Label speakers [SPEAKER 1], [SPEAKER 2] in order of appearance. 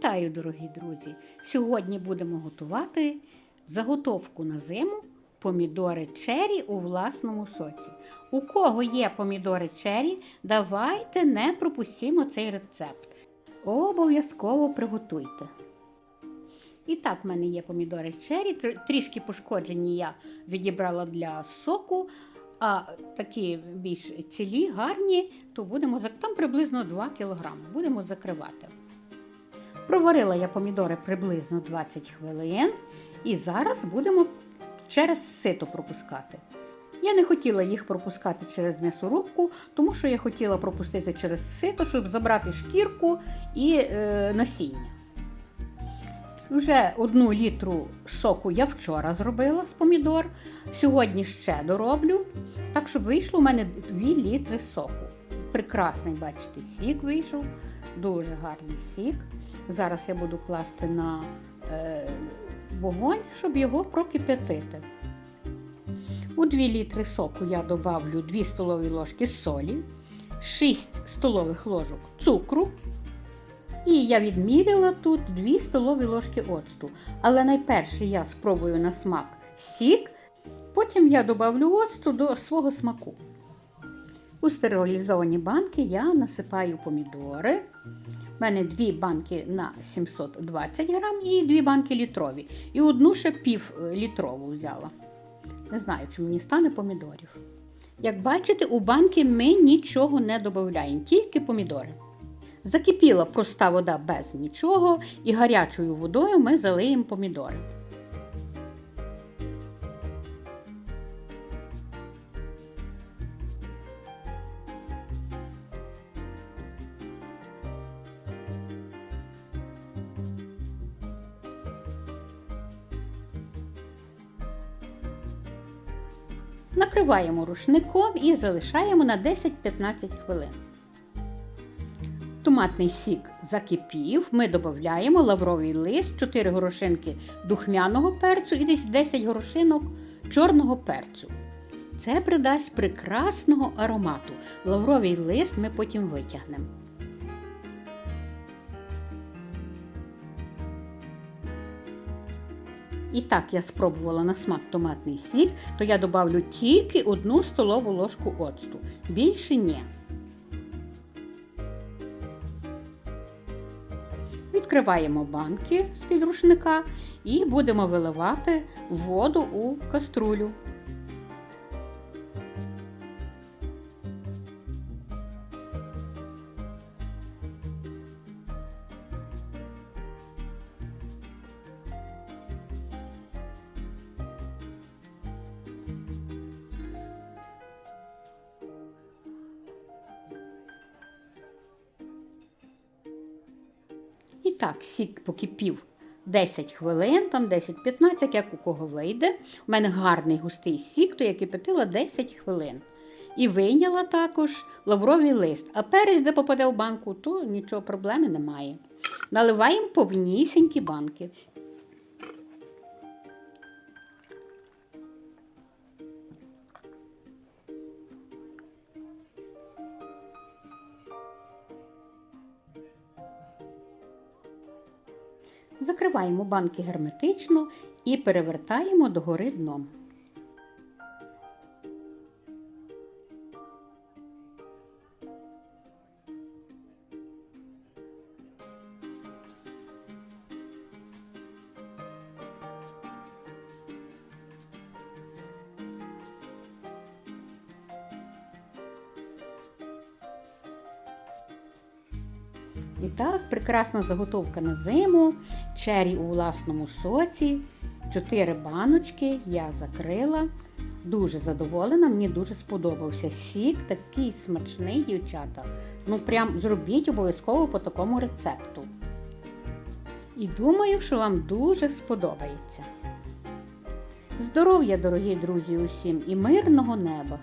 [SPEAKER 1] Вітаю, дорогі друзі! Сьогодні будемо готувати заготовку на зиму помідори чері у власному соці. У кого є помідори чері, давайте не пропустімо цей рецепт. Обов'язково приготуйте. І так, в мене є помідори чері, трішки пошкоджені я відібрала для соку, а такі більш цілі, гарні, то будемо там приблизно 2 кг. Будемо закривати. Проварила я помідори приблизно 20 хвилин і зараз будемо через сито пропускати. Я не хотіла їх пропускати через м'ясорубку, тому що я хотіла пропустити через сито, щоб забрати шкірку і е, насіння. Вже одну літру соку я вчора зробила з помідор. Сьогодні ще дороблю. Так, щоб вийшло у мене 2 літри соку. Прекрасний, бачите, сік вийшов. Дуже гарний сік. Зараз я буду класти на е, вогонь, щоб його прокип'ятити. У 2 літри соку я добавлю 2 столові ложки солі, 6 столових ложок цукру. І я відміряла тут 2 столові ложки оцту. Але найперше я спробую на смак сік, потім я добавлю оцту до свого смаку. У стерилізовані банки я насипаю помідори. У мене дві банки на 720 грам і дві банки літрові. І одну ще пів е, взяла. Не знаю, чи мені стане помідорів. Як бачите, у банки ми нічого не додаємо, тільки помідори. Закипіла проста вода без нічого, і гарячою водою ми залиємо помідори. Накриваємо рушником і залишаємо на 10-15 хвилин. Томатний сік закипів. Ми додаємо лавровий лист, 4 горошинки духмяного перцю і десь 10 горошинок чорного перцю. Це придасть прекрасного аромату. Лавровий лист ми потім витягнемо. І так я спробувала на смак томатний сік, то я добавлю тільки одну столову ложку оцту. Більше ні. Відкриваємо банки з підрушника і будемо виливати воду у каструлю. І так, сік покипів 10 хвилин, там 10-15, як у кого вийде. У мене гарний густий сік, то я кипятила 10 хвилин. І вийняла також лавровий лист. А перець, де попаде в банку, то нічого проблеми немає. Наливаємо повнісінькі банки. Закриваємо банки герметично і перевертаємо догори дном. І так, прекрасна заготовка на зиму, чері у власному соці, 4 баночки я закрила. Дуже задоволена, мені дуже сподобався. Сік такий смачний, дівчата. Ну, прям зробіть обов'язково по такому рецепту. І думаю, що вам дуже сподобається. Здоров'я, дорогі друзі, усім і мирного неба!